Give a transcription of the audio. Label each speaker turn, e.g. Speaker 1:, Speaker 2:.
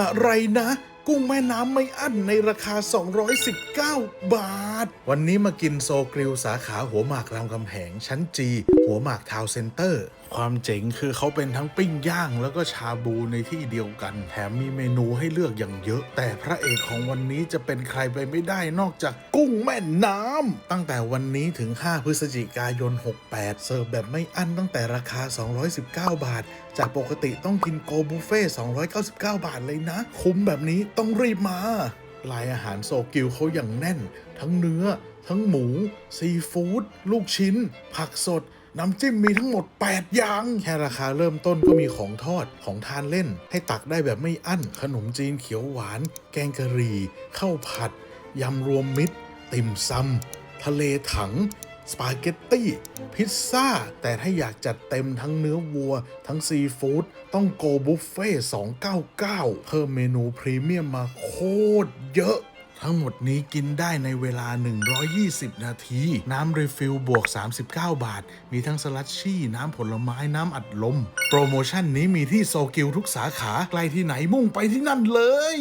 Speaker 1: อะไรนะ กุ้งแม่น้ำไม่อั้นในราคา 219 บาท วันนี้มากินโซกริลสาขาหัวหมากรามคำแหงชั้นจี หัวหมากทาวน์เซ็นเตอร์ ความเจ๋งคือเขาเป็นทั้งปิ้งย่างแล้วก็ชาบูในที่เดียวกัน แถมมีเมนูให้เลือกอย่างเยอะ แต่พระเอกของวันนี้จะเป็นใครไปไม่ได้นอกจากกุ้งแม่น้ำตั้งแต่วันนี้ถึง 5 พฤศจิกายน 68 เสิร์ฟแบบไม่อั้นตั้งแต่ราคา 219 บาท จากปกติต้องกินโกบุฟเฟ่299 บาทเลยนะ คุ้มแบบนี้ต้องรีบมาลายอาหารโซกิวเขาอย่างแน่น ทั้งเนื้อ ทั้งหมู ซีฟู้ดลูกชิ้น ผักสด น้ำจิ้มมีทั้งหมด 8 อย่าง แค่ราคาเริ่มต้นก็มีของทอดของทานเล่น ให้ตักได้แบบไม่อั้น ขนมจีนเขียวหวาน แกงกะหรี่ข้าวผัด ยำรวมมิตร ติ่มซำทะเลถัง สปาเกตตี้ พิซซ่า แต่ถ้าอยากจัดเต็มทั้งเนื้อวัว ทั้งซีฟู้ดต้องโกบุฟเฟ่299 เพิ่มเมนูพรีเมียมมาโคตรเยอะ ทั้งหมดนี้กินได้ในเวลา 120 นาที น้ำรีฟิลบวก 39 บาท มีทั้งสลัดชี่ น้ำผลไม้น้ำอัดลม โปรโมชั่นนี้มีที่โซกิลทุกสาขา ใกล้ที่ไหนมุ่งไปที่นั่นเลย